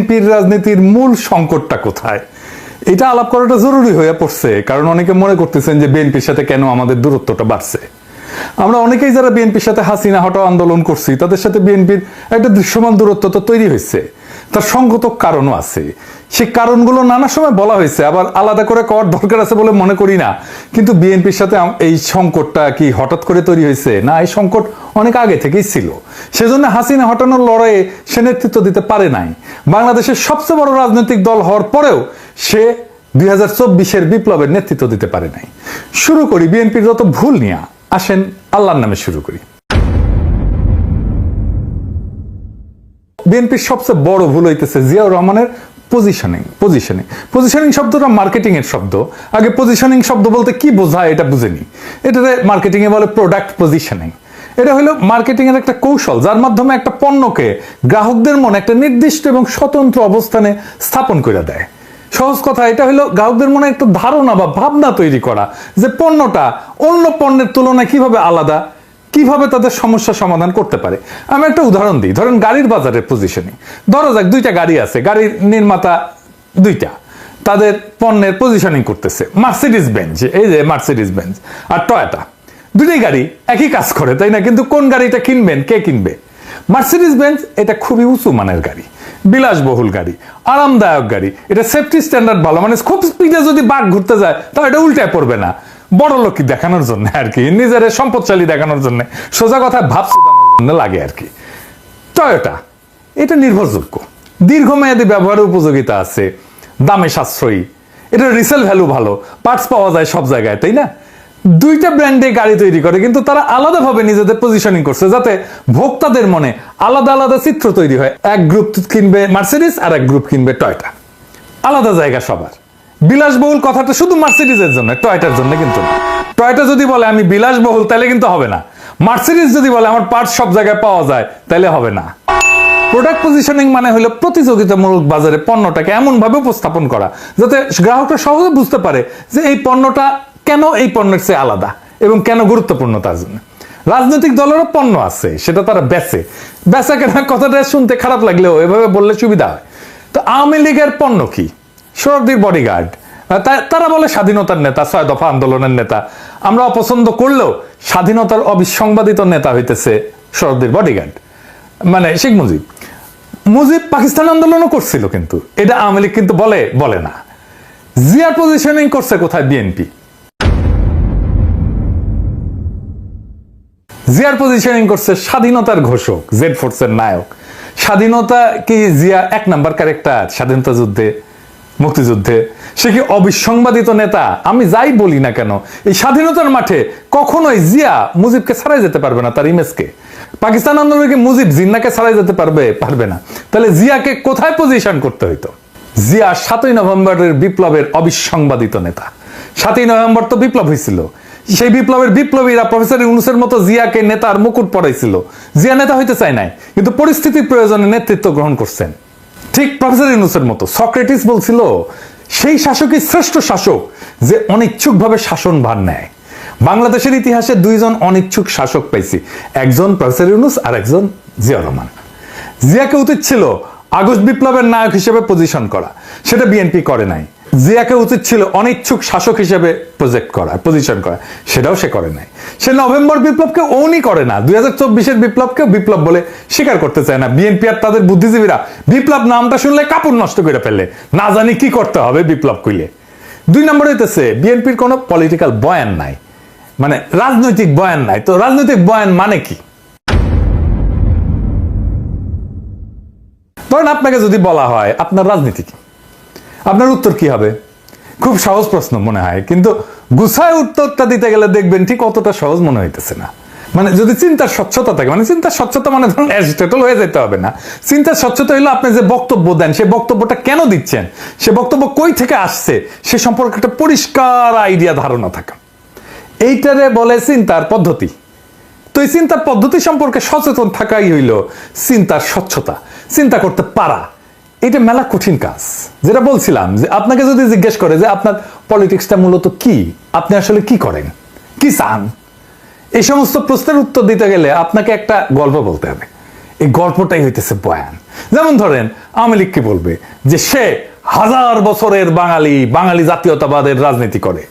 বিএনপির রাজনীতির মূল সংকটটা কোথায়? এটা আলাপ করাটা জরুরি হয়ে পড়ছে, কারণ অনেকে মনে করতেছেন যে বিএনপির সাথে কেন আমাদের দূরত্বটা বাড়ছে। আমরা অনেকেই যারা বিএনপির সাথে হাসিনা হটাও আন্দোলন করছি, তাদের সাথে বিএনপির একটা দৃশ্যমান দূরত্ব তো তৈরি হয়েছে। তার সঙ্গত কারণও আছে। সেই কারণগুলো নানা সময় বলা হয়েছে, আবার আলাদা করে করার দরকার আছে বলে মনে করি না। কিন্তু বিএনপির সাথে এই সংকটটা কি হঠাৎ করে তৈরি হয়েছে? না, এই সংকট অনেক আগে থেকেই ছিল। সেজন্য হাসিনা হটানোর লড়াইয়ে সে নেতৃত্ব দিতে পারে নাই। বাংলাদেশের সবচেয়ে বড় রাজনৈতিক দল হওয়ার পরেও সে দুই হাজার চব্বিশের বিপ্লবের নেতৃত্ব দিতে পারে নাই। শুরু করি বিএনপির যত ভুল নিয়ে। আসেন, আল্লাহর নামে শুরু করি। বিএনপির সবচেয়ে বড় ভুল হইতেছে জিয়াউর রহমানের পজিশনিং পজিশনিং পজিশনিং শব্দটা মার্কেটিং এর শব্দ। আগে পজিশনিং শব্দ বলতে কি বোঝায় এটা বুঝেনি এটাতে মার্কেটিং এ বলে প্রোডাক্ট পজিশনিং এটা হলো মার্কেটিং এর একটা কৌশল, যার মাধ্যমে একটা পণ্যকে গ্রাহকদের মনে একটা নির্দিষ্ট এবং স্বতন্ত্র অবস্থানে স্থাপন করে দেয়। সহজ কথা, এটা হলো গ্রাহকদের মনে একটা ধারণা বা ভাবনা তৈরি করা যে পণ্যটা অন্য পণ্যের তুলনায় কীভাবে আলাদা। কীভাবে তাদের সমস্যা সমাধান করতে পারে? আমি একটা উদাহরণ দিই। ধরেন গাড়ির বাজারের পজিশনিং ধরা যাক, দুইটা গাড়ি আছে। গাড়ির নির্মাতা দুইটা। তাদের পণ্যের পজিশনিং করতেছে। মার্সিডিস বেঞ্চ এই যে মার্সিডিস বেঞ্চ আর টয়োটা দুটোই গাড়ি একই কাজ করে, তাই না? কিন্তু কোন গাড়িটা কিনবেন, কে কিনবে? মার্সিডিস বেঞ্চ এটা খুবই উঁচু মানের গাড়ি। বিলাসবহুল গাড়ি। আরামদায়ক গাড়ি। এটা সেফটি স্ট্যান্ডার্ড ভালো। মানে খুব স্পিডে যদি বাঘ ঘুরতে যায় তাহলে এটা উল্টায় পড়বে না। বড় লোকই দেখানোর জন্য আর কি, নিজের সম্পদশালী দেখানোর জন্য, সোজা কথা ভাব জন্য লাগে আর কি। টয়োটা এটা নির্ভরযোগ্য। দীর্ঘমেয়াদী ব্যবহারের উপযোগিতা আছে, দামে সাশ্রয়ী। এটা রিসেল ভ্যালু ভালো পার্টস পাওয়া যায় সব জায়গায়, তাই না? দুইটা ব্র্যান্ডে গাড়ি তৈরি করে, কিন্তু তারা আলাদাভাবে নিজেদের পজিশনিং করছে যাতে ভোক্তাদের মনে আলাদা আলাদা চিত্র তৈরি হয়। এক গ্রুপ কিনবে মার্সিডিস আর এক গ্রুপ কিনবে টয়টা আলাদা জায়গা সবার। বিলাসবহুল কথাটা শুধু মার্সিডিজের জন্য টয়টার জন্য কিন্তু। টয়টা যদি বলে আমি বিলাসবহুল, তাহলে কিন্তু হবে না। মার্সিডিজ যদি বলে আমার পার্টস সব জায়গায় পাওয়া যায়, তাহলে হবে না। প্রোডাক্ট পজিশনিং মানে হলো প্রতিযোগিতামূলক বাজারে পণ্যটাকে এমন ভাবে উপস্থাপন করা, যাতে গ্রাহকরা সহজে বুঝতে পারে যে এই পণ্যটা কেন এই পণ্যের চেয়ে আলাদা এবং কেন গুরুত্বপূর্ণ তার জন্য। রাজনৈতিক দলেরও পণ্য আছে, সেটা তারা বেচে। বেচা কেনা কথাটা শুনতে খারাপ লাগলেও এভাবে বললে সুবিধা হয়। তো আওয়ামী লীগের পণ্য কি? সরদির বডিগার্ড তারা বলে স্বাধীনতার নেতা, ছয় দফা আন্দোলনের নেতা। আমরা অপছন্দ করলেও স্বাধীনতার অবিসংবাদিত নেতা হইতেছে শরদির বডিগার্ড মানে শেখ মুজিব। মুজিব পাকিস্তান আন্দোলনও করছিল কিন্তু। এটা আওয়ামী লীগ কিন্তু বলে বলে না। জিয়ার পজিশনিং করছে কোথায় বিএনপি জিয়ার পজিশনিং করছে স্বাধীনতার ঘোষক জেড ফোর্সের নায়ক। স্বাধীনতা কি জিয়া এক নাম্বার ক্যারেক্টার স্বাধীনতা যুদ্ধে মুক্তিযুদ্ধে। সে কি অবিসংবাদিত নেতা? আমি যাই বলি না কেন। এই স্বাধীনতার মাঠে কখনোই জিয়া মুজিবকে ছাড়াই যেতে পারবে না তার ইমেজকে। পাকিস্তান আন্দোলনকে মুজিব জিন্নাকে ছাড়াই যেতে পারবে পারবে না। তাহলে জিয়াকে কোথায় পজিশন করতে হইতো? জিয়া সাতই নভেম্বরের বিপ্লবের অবিসংবাদিত নেতা। সাতই নভেম্বর তো বিপ্লব হয়েছিল সেই বিপ্লবের বিপ্লবীরা প্রফেসর ইউনুসের মতো জিয়াকে নেতার মুকুট পড়াইছিল জিয়া নেতা হইতে চায় নাই, কিন্তু পরিস্থিতির প্রয়োজনে নেতৃত্ব গ্রহণ করছেন। ঠিক প্রফেসর ইউনুসের মতো। সক্রেটিস বলছিল, সেই শাসকই শ্রেষ্ঠ শাসক যে অনিচ্ছুকভাবে শাসন ভার নেয়। বাংলাদেশের ইতিহাসে দুইজন অনিচ্ছুক শাসক পাইছি, একজন প্রফেসর ইউনুস আর একজন জিয়া রহমান। জিয়াকে উচিত ছিল আগস্ট বিপ্লবের নায়ক হিসেবে পজিশন করা। সেটা বিএনপি করে নাই। জিয়াকে উচিত ছিল অনিচ্ছুক শাসক হিসেবে প্রজেক্ট করা পজিশন করা। সেটাও সে করে নাই। সে নভেম্বর বিপ্লবকে ওনই করে না। দুই হাজার চব্বিশের বিপ্লবকে বিপ্লব বলে স্বীকার করতে চায় না। বিএনপি আর তাদের বুদ্ধিজীবীরা বিপ্লব নামটা শুনলে কাপড় নষ্ট করে ফেলে না জানি কি করতে হবে বিপ্লব কইলে। দুই নম্বর হইতেছে, বিএনপির কোনো পলিটিক্যাল বয়ান নাই। মানে রাজনৈতিক বয়ান নাই। তো রাজনৈতিক বয়ান মানে কি? ধরেন আপনাকে যদি বলা হয়, আপনার রাজনীতি কি? আপনার উত্তর কি হবে? খুব সহজ প্রশ্ন মনে হয়, কিন্তু গুছায় উত্তরটা দিতে গেলে দেখবেন ঠিক অতটা সহজ মনে হইতেছে না। মানে যদি চিন্তার স্বচ্ছতা থাকে মানে চিন্তার স্বচ্ছতা মানে ধরুন অ্যাজিটেটল হয়ে যেতে হবে না। চিন্তার স্বচ্ছতা হলো আপনি যে বক্তব্য দেন সেই বক্তব্যটা কেন দিচ্ছেন? সে বক্তব্য কই থেকে আসছে? সে সম্পর্কে একটা পরিষ্কার আইডিয়া ধারণা থাকা। এইটারে বলে চিন্তার পদ্ধতি। তো এই চিন্তার পদ্ধতি সম্পর্কে সচেতন থাকাই হইল চিন্তার স্বচ্ছতা। চিন্তা করতে পারা। এটা মেলা কঠিন কাজ। যেটা বলছিলাম যে আপনাকে যদি জিজ্ঞেস করে যে আপনার পলিটিক্সটা মূলত কি, আপনি আসলে কি করেন? কি চান? এই সমস্ত প্রশ্নের উত্তর দিতে গেলে আপনাকে একটা গল্প বলতে হবে। এই গল্পটাই হইতেছে বয়ান। যেমন ধরেন, আওয়ামী লীগ কি বলবে? যে সে হাজার বছরের বাঙালি বাঙালি জাতীয়তাবাদের রাজনীতি করে।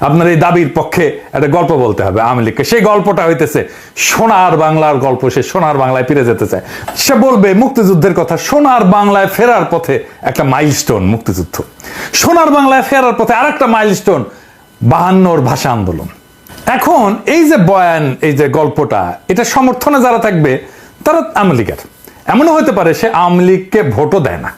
আপনার এই দাবির পক্ষে একটা গল্প বলতে হবে আওয়ামী লীগকে। সেই গল্পটা হইতেছে সোনার বাংলার গল্প, সে সোনার বাংলায় ফিরে যেতে চায়। সে বলবে, মুক্তিযুদ্ধের কথা, সোনার বাংলায় ফেরার পথে একটা মাইলস্টোন মুক্তিযুদ্ধ। সোনার বাংলায় ফেরার পথে আরেকটা মাইলস্টোন বাহান্নর ভাষা আন্দোলন। এখন এই যে বয়ান, এই যে গল্পটা, এটা সমর্থনে যারা থাকবে, তারা আওয়ামী লীগের। এমনও হতে পারে সে আওয়ামী লীগকে ভোটও দেয় না।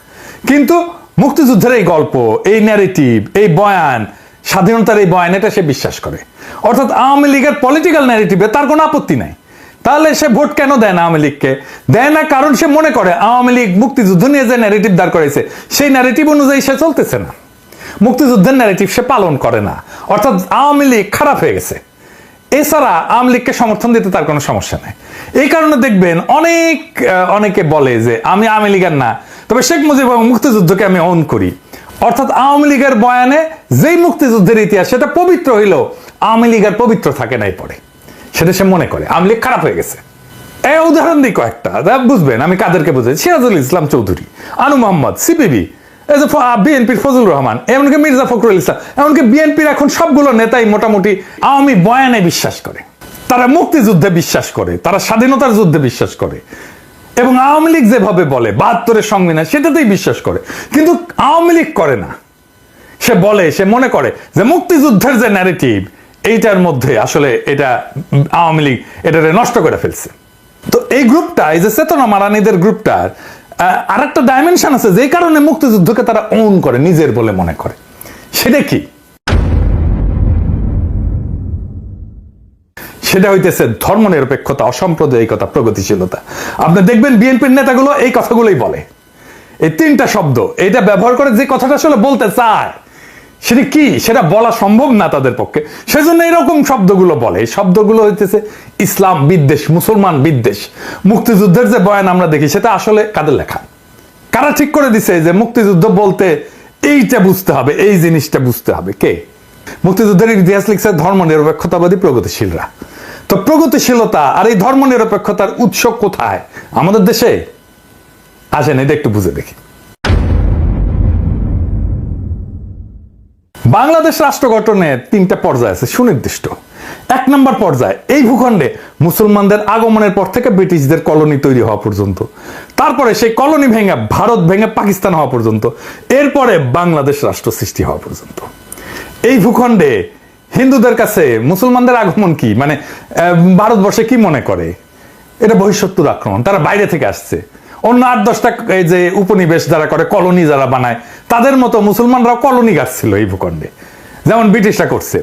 কিন্তু মুক্তিযুদ্ধের এই গল্প, এই ন্যারেটিভ এই বয়ান, স্বাধীনতার এই বয়ান, এটা সে বিশ্বাস করে। অর্থাৎ আওয়ামী লীগের পলিটিক্যাল ন্যারেটিভে তার কোনো আপত্তি নাই। তাহলে সে ভোট কেন দেয় না আওয়ামী লীগকে? দেয় না কারণ সে মনে করে আওয়ামী লীগ মুক্তিযুদ্ধ নিয়ে যে ন্যারেটিভ দাঁড় করেছে, সেই ন্যারেটিভ অনুযায়ী সে চলতেছে না। মুক্তিযুদ্ধের ন্যারেটিভ সে পালন করে না। অর্থাৎ আওয়ামী লীগ খারাপ হয়ে গেছে। এছাড়া আওয়ামী লীগকে সমর্থন দিতে তার কোনো সমস্যা নাই। এই কারণে দেখবেন অনেক অনেকে বলে যে আমি আওয়ামী লীগের না। তবে শেখ মুজিব এবং মুক্তিযুদ্ধকে আমি অন করি। অর্থাৎ আওয়ামী লীগের বয়ানে যেই মুক্তিযুদ্ধের ইতিহাস, সেটা পবিত্র হইলেও আওয়ামী লীগের পবিত্র থাকে নাই পড়ে সেটা সে মনে করে। আওয়ামী লীগ খারাপ হয়ে গেছে। এই উদাহরণ দিই কয়েকটা। বুঝবেন, আমি কাদেরকে বুঝাই? সিরাজুল ইসলাম চৌধুরী, আনু মোহাম্মদ, সিপিবি এই যে বিএনপির ফজল রহমান, এমনকি মির্জা ফখরুল ইসলাম, এমনকি বিএনপির এখন সবগুলো নেতাই মোটামুটি আওয়ামী বয়ানে বিশ্বাস করে। তারা মুক্তিযুদ্ধে বিশ্বাস করে, তারা স্বাধীনতার যুদ্ধে বিশ্বাস করে। এবং আওয়ামী লীগ যেভাবে বলে, বাহাত্তরের সংবিধান, সেটাতেই বিশ্বাস করে। কিন্তু আওয়ামী লীগ করে না। সে বলে, সে মনে করে যে মুক্তিযুদ্ধের যে ন্যারেটিভ এইটার মধ্যে আসলে এটা আওয়ামী লীগ এটাকে নষ্ট করে ফেলছে। তো এই গ্রুপটা এই যে চেতনা মারানিদের গ্রুপটার আর একটা ডাইমেনশন আছে, যে কারণে মুক্তিযুদ্ধকে তারা ওন করে, নিজের বলে মনে করে। সেটা কি? সেটা হইতেছে ধর্ম নিরপেক্ষতা অসাম্প্রদায়িকতা, প্রগতিশীলতা। আপনি দেখবেন বিএনপির নেতাগুলো এই কথাগুলোই বলে। এই তিনটা শব্দ এটা ব্যবহার করে যে কথাটা আসলে বলতে চায় সেটা কি? সেটা বলা সম্ভব না তাদের পক্ষে। সেজন্য এরকম শব্দগুলো বলে। শব্দগুলো হইতেছে ইসলাম বিদ্বেষ, মুসলমান বিদ্বেষ। মুক্তিযুদ্ধের যে বয়ান আমরা দেখি, সেটা আসলে কাদের লেখা? কারা ঠিক করে দিছে যে মুক্তিযুদ্ধ বলতে এইটা বুঝতে হবে, এই জিনিসটা বুঝতে হবে? কে? মুক্তিযুদ্ধের ইতিহাস লিখছে ধর্ম নিরপেক্ষতাবাদী প্রগতিশীলরা। তো প্রগতিশীলতা আর এই ধর্ম নিরপেক্ষতার উৎস কোথায়? আমাদের দেশে? আসেন, এটা একটু বুঝে দেখি। বাংলাদেশ রাষ্ট্র গঠনের তিনটা পর্যায় আছে, সুনির্দিষ্ট। এক নম্বর পর্যায়ে, এই ভূখণ্ডে মুসলমানদের আগমনের পর থেকে ব্রিটিশদের কলোনি তৈরি হওয়া পর্যন্ত। তারপরে সেই কলোনি ভেঙে ভারত ভেঙে পাকিস্তান হওয়া পর্যন্ত। এরপরে বাংলাদেশ রাষ্ট্র সৃষ্টি হওয়া পর্যন্ত। এই ভূখণ্ডে হিন্দুদের কাছে মুসলমানদের আগমন কি? মানে ভারতবর্ষে কি মনে করে? এটা বহিঃশত্রুর আক্রমণ, তারা বাইরে থেকে আসছে। অন্য আট দশটা এই যে উপনিবেশ যারা করে, কলোনি যারা বানায়, তাদের মতো মুসলমানরাও কলোনি গাছছিল এই ভূখণ্ডে, যেমন ব্রিটিশরা করছে।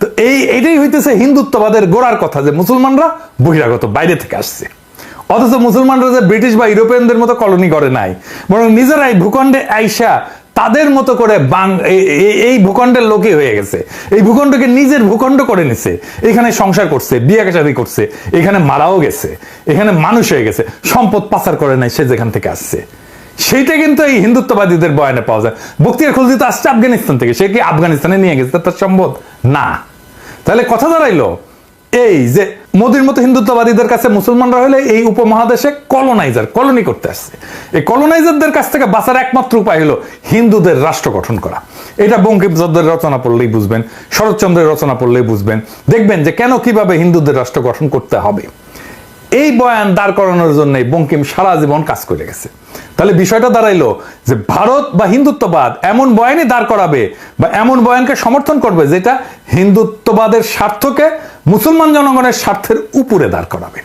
তো এই, এটাই হইতেছে হিন্দুত্ববাদের গোড়ার কথা, যে মুসলমানরা বহিরাগত, বাইরে থেকে আসছে। অথচ মুসলমানরা যে ব্রিটিশ বা ইউরোপিয়ানদের মতো কলোনি করে নাই, বরং নিজেরাই ভূখণ্ডে আইসা তাদের মতো করে বাং এই- ভূখণ্ডের লোকই হয়ে গেছে। এই ভূখণ্ডকে নিজের ভূখণ্ড করে নিছে। এখানে সংসার করছে, বিয়ে শাদী করছে, এখানে মারাও গেছে, এখানে মানুষ হয়ে গেছে, সম্পদ পাচার করে নাই সে যেখান থেকে আসছে। সেইটা কিন্তু এই হিন্দুত্ববাদীদের বয়ানে পাওয়া যায়। বক্তিয়ার খুলজি তো আসছে আফগানিস্তান থেকে, সে কি আফগানিস্তানে নিয়ে গেছে? তার সম্ভব না। তাহলে কথা দাঁড়াইলো, এই যে মোদির মতো হিন্দুত্ববাদীদের কাছে মুসলমানরা হলে এই উপমহাদেশে কলোনাইজার, কলোনি করতে আসছে। এই কলোনাইজারদের কাছ থেকে বাঁচার একমাত্র উপায় হলো হিন্দুদের রাষ্ট্র গঠন করা। এটা বঙ্কিমচন্দ্রের রচনা পড়লেই বুঝবেন, শরৎচন্দ্রের রচনা পড়লেই বুঝবেন। দেখবেন যে কেন কীভাবে হিন্দুদের রাষ্ট্র গঠন করতে হবে। এই বয়ান দাঁড় করানোর জন্য বঙ্কিম সারা জীবন কাজ করে গেছে। তাহলে বিষয়টা দাঁড়াইলো যে ভারত বা হিন্দুত্ববাদ এমন বয়ানই দাঁড় করাবে বা এমন বয়ানকে সমর্থন করবে যেটা হিন্দুত্ববাদের স্বার্থকে মুসলমান জনগণের স্বার্থের উপরে দাঁড় করাবে।